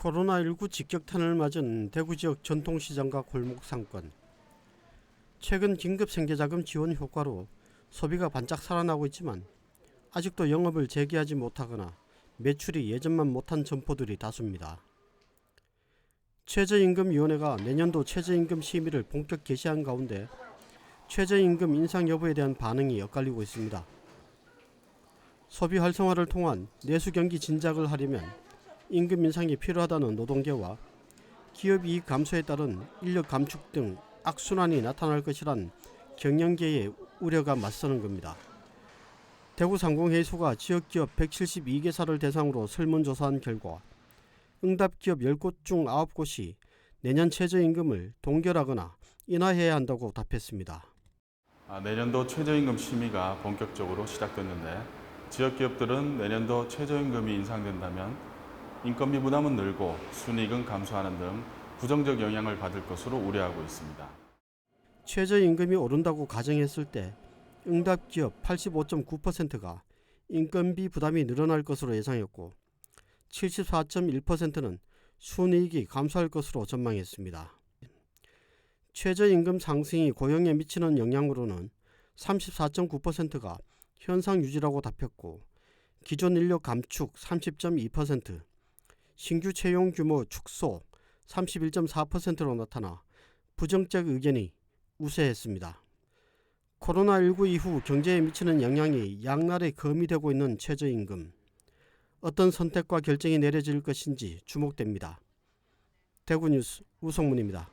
코로나19 직격탄을 맞은 대구 지역 전통시장과 골목 상권. 최근 긴급 생계자금 지원 효과로 소비가 반짝 살아나고 있지만 아직도 영업을 재개하지 못하거나 매출이 예전만 못한 점포들이 다수입니다. 최저임금위원회가 내년도 최저임금 심의를 본격 개시한 가운데 최저임금 인상 여부에 대한 반응이 엇갈리고 있습니다. 소비 활성화를 통한 내수 경기 진작을 하려면 임금 인상이 필요하다는 노동계와 기업 이익 감소에 따른 인력 감축 등 악순환이 나타날 것이란 경영계의 우려가 맞서는 겁니다. 대구 상공회의소가 지역기업 172개사를 대상으로 설문조사한 결과 응답기업 10곳 중 9곳이 내년 최저임금을 동결하거나 인하해야 한다고 답했습니다. 아, 내년도 최저임금 심의가 본격적으로 시작됐는데 지역 기업들은 내년도 최저임금이 인상된다면 인건비 부담은 늘고 순이익은 감소하는 등 부정적 영향을 받을 것으로 우려하고 있습니다. 최저임금이 오른다고 가정했을 때 응답기업 85.9%가 인건비 부담이 늘어날 것으로 예상했고 74.1%는 순이익이 감소할 것으로 전망했습니다. 최저임금 상승이 고용에 미치는 영향으로는 34.9%가 현상 유지라고 답했고 기존 인력 감축 30.2%, 신규 채용 규모 축소 31.4%로 나타나 부정적 의견이 우세했습니다. 코로나19 이후 경제에 미치는 영향이 양날의 검이 되고 있는 최저임금. 어떤 선택과 결정이 내려질 것인지 주목됩니다. 대구뉴스 우성문입니다.